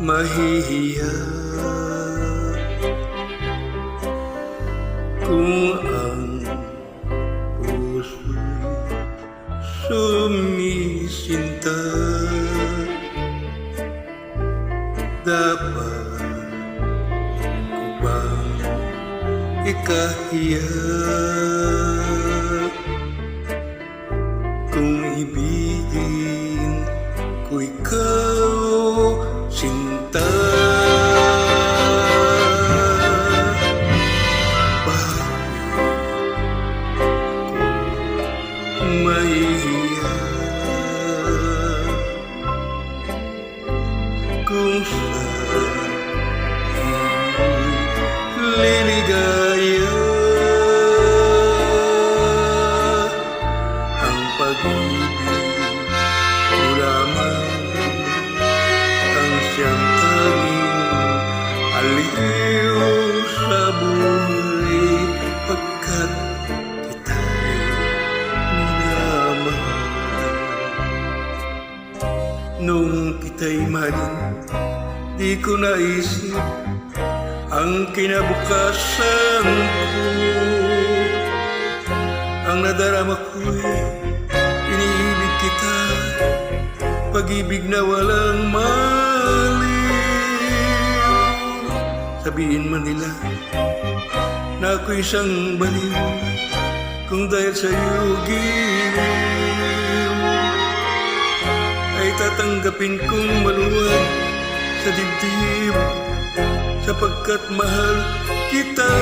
mahihiya. Kung ang puso'y sumisinta Dapat ko bang ikahiya? Kung ibigin ko ikaw sinta Bakit ko mahihiya aliw sa buhay pagkat kita'y minamahal. Nung kita'y mahalin di ko naisip ang kinabukasan ko. Ang nadarama ko'y iniibig kita Pag-ibig na walang maliw Sabihin man nila na ako'y isang baliw Kung dahil sa iyo Ay tatanggapin kong maluwag sa dibdib sapagkat mahal kita.